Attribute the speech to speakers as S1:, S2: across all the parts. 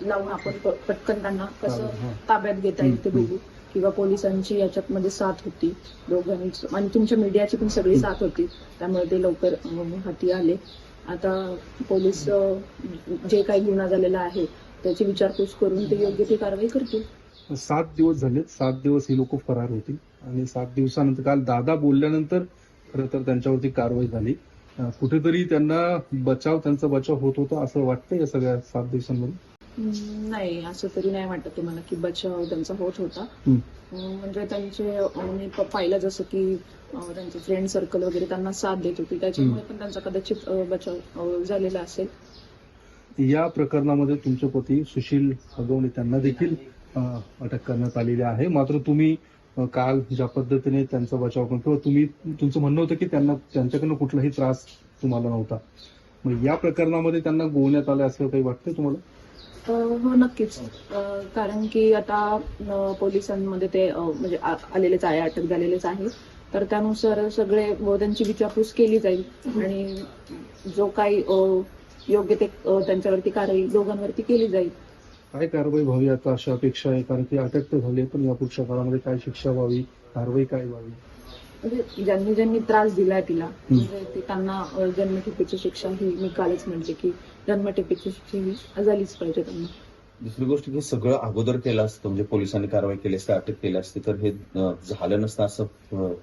S1: लावून आपण प- पटकन त्यांना कसं
S2: चालेल, हा.
S1: ताब्यात घेता येईल ते बघू. किंवा पोलिसांची याच्यात मध्ये साथ होती दोघांची आणि तुमच्या मीडियाची पण सगळी साथ होती. त्यामुळे ते लवकर अं, हाती आले. आता पोलीस अं, जे काही गुन्हा झालेला आहे त्याची विचारपूस करून ते योग्य ती कारवाई करतील.
S2: सात दिवस झालेत. सात दिवस ही लोक फरार होती आणि सात दिवसानंतर काल दादा बोलल्यानंतर खरं तर त्यांच्यावरती कारवाई झाली. अं, कुठेतरी त्यांना बचाव त्यांचा बचाव होत होता असं वाटतं या सगळ्या सात दिवसांमध्ये?
S1: नाही असं तरी नाही वाटत तुम्हाला की बचाव त्यांचा होत होता. म्हणजे त्यांचे मी पाहिलं जसं की त्यांचे फ्रेंड सर्कल वगैरे त्यांना साथ देत होती. त्याच्यामुळे पण त्यांचा कदाचित बचाव झालेला असेल.
S2: या प्रकरणामध्ये तुमचे पती सुशील अगवणे त्यांना देखील अटक करण्यात आलेली आहे. मात्र तुम्ही काल ज्या पद्धतीने त्यांचा बचाव करून किंवा तुम्ही तुमचं म्हणणं होतं की त्यांना त्यांच्याकडनं कुठलाही त्रास तुम्हाला नव्हता. मग या प्रकरणामध्ये त्यांना गोवण्यात आलं असं काही वाटतंय तुम्हाला?
S1: हो नक्कीच. अं, कारण की आता पोलिसांमध्ये ते म्हणजे आलेलेच आहे अटक झालेलेच आहे. तर त्यानुसार सगळे त्यांची विचारपूस केली जाईल. आणि जो काही योग्य ते त्यांच्यावरती कारवाई दोघांवरती केली जाईल.
S2: काय कारवाई व्हावी आता अशा अपेक्षा आहे? कारण की अटक तर झाली पण या पुढच्या काळामध्ये काय शिक्षा व्हावी? कारवाई काय व्हावी?
S1: म्हणजे ज्यांनी ज्यांनी त्रास दिलाय तिला म्हणजे त्यांना जन्मठेपेची शिक्षा ही मी कालच म्हणते की जन्मठेपेची शिक्षा ही झालीच पाहिजे त्यांना.
S3: दुसरी गोष्ट की सगळं अगोदर केलं असतं म्हणजे पोलिसांनी कारवाई केली असते अटक केली असती तर हे झालं नसतं असं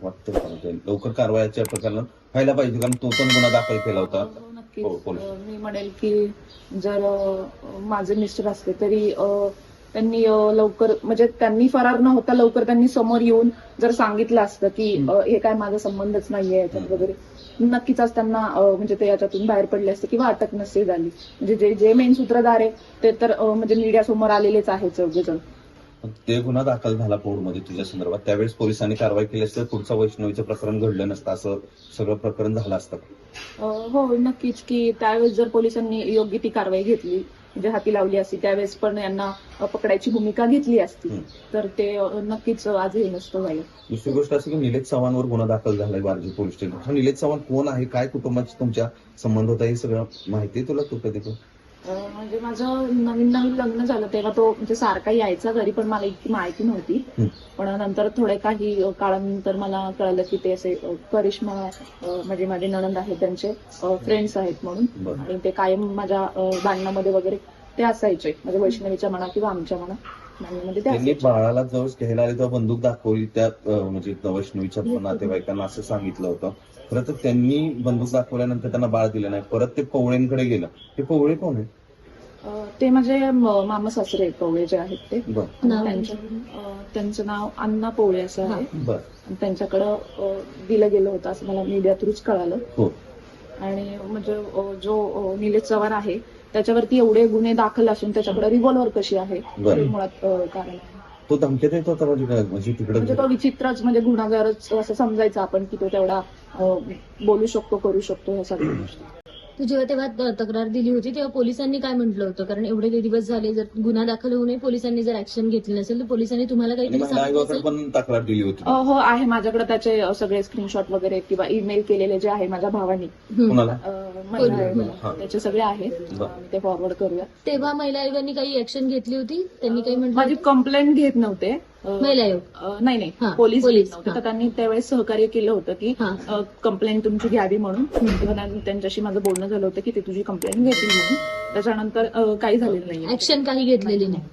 S3: वाटतं लवकर कारवाईच्या प्रकरणात व्हायला पाहिजे कारण तो पण गुन्हा दाखल केला होता.
S1: हो,
S3: हो, पोलीस.
S1: अं, मी म्हणेल की जर माझे मिस्टर असते तरी त्यांनी लवकर म्हणजे त्यांनी फरार न होता लवकर त्यांनी समोर येऊन जर सांगितलं असतं की हे काय माझा संबंधच नाहीये याच्यात वगैरे नक्कीच आज त्यांना म्हणजे ते याच्यातून बाहेर पडले असते किंवा अटक नसते झाली. म्हणजे जे जे मेन सूत्रधार आहे ते तर म्हणजे मीडिया समोर आलेलेच आहे चौघेजण
S3: ते गुन्हा दाखल झाला मध्ये तुझ्या संदर्भात. त्यावेळेस पोलिसांनी कारवाई केली असती पुढचं वैष्णवीचं प्रकरण घडलं नसतं असं सगळं प्रकरण झालं असतं.
S1: हो नक्कीच की त्यावेळेस जर पोलिसांनी योग्य ती कारवाई घेतली म्हणजे हाती लावली असती. त्यावेळेस पण यांना पकडायची भूमिका घेतली असती. तर ते नक्कीच आज हे नसतं व्हायला
S3: दुसरी गोष्ट अशी की निलेश चव्हाणवर गुन्हा दाखल झालाय बार्जी पोलीस स्टेशन हा निलेश चव्हाण कोण आहे? काय कुटुंबाची तुमच्या संबंध होता? हे सगळं माहिती आहे तुला? तू कधी
S1: म्हणजे माझं नवीन नवीन लग्न झालं तेव्हा तो म्हणजे सारखा यायचा घरी पण मला इतकी माहिती नव्हती.
S3: हं.
S1: पण नंतर थोडे काही काळानंतर मला कळलं की ते असे करिश्मा म्हणजे माझे नणंद आहेत त्यांचे फ्रेंड्स आहेत म्हणून. आणि ते कायम माझ्या भांडणामध्ये वगैरे ते असायचे म्हणजे वैष्णवीच्या म्हणा किंवा आमच्या म्हणा.
S3: त्यांनी
S1: असायचे.
S3: बाळाला जवळ घ्यायला आले तेव्हा बंदूक दाखवली त्या अं, म्हणजे वैष्णवीच्या नातेवाईकांना असं सांगितलं होतं. खरं तर त्यांनी बंदूक दाखवल्यानंतर त्यांना बाळ दिलं नाही. परत ते पवळेंकडे गेलं. ते पवळे कोण आहे
S1: ते माझे मामा सासरे कवळे जे आहेत ते. त्यांच्या त्यांचं नाव अण्णा पोळे असं आहे. त्यांच्याकडं दिलं गेलं होतं असं मला मीडिया थ्रूच कळालं.
S3: हो.
S1: आणि म्हणजे जो निलेश चव्हाण आहे त्याच्यावरती एवढे गुन्हे दाखल असून त्याच्याकडे रिव्हॉल्वर कशी आहे. हे मुळात कारण
S3: तो धमक्यात येत होता म्हणजे? म्हणजे तिकडे
S1: म्हणजे तो विचित्रच म्हणजे गुन्हागारच असं समजायचं आपण की तो तेवढा बोलू शकतो करू शकतो ह्या सगळ्या गोष्टी.
S4: तू जेव्हा तेव्हा तक्रार दिली होती तेव्हा पोलिसांनी काय म्हटलं होतं? कारण एवढे काही दिवस झाले जर गुन्हा दाखल होऊ नये पोलिसांनी जर ऍक्शन घेतली नसेल तर पोलिसांनी तुम्हाला काहीतरी सांगितलं असेल
S3: पण तक्रार दिली होती.
S1: अं, हो आहे माझ्याकडे त्याचे अं, सगळे स्क्रीनशॉट वगैरे किंवा ईमेल केलेले जे आहे माझ्या भावानी.
S4: हम्म.
S3: कुणाला?
S1: अं, महिला आयोगाला.
S3: हा.
S1: त्याचे सगळे आहेत
S3: बरं.
S1: अं, ते फॉरवर्ड करूया.
S4: तेव्हा महिला आयोगाने काही ऍक्शन घेतली होती? त्यांनी काही म्हटलं
S1: माझी कंप्लेंट घेत नव्हते.
S4: महिला आयोग.
S1: अं, नाही नाही.
S4: हा,
S1: पोलीस
S4: पोलीस,
S1: नव्हते.
S4: हा.
S1: तर त्यांनी त्यावेळेस सहकार्य केलं होतं की
S4: हा.
S1: कंप्लेंट तुमची घ्यावी म्हणून. त्यां- त्यांच्याशी माझं बोलणं झालं होतं की ते तुझी कंप्लेंट घेतील म्हणून. त्याच्यानंतर अं, काही झालेलं नाही
S4: ऍक्शन काही घेतलेली नाही.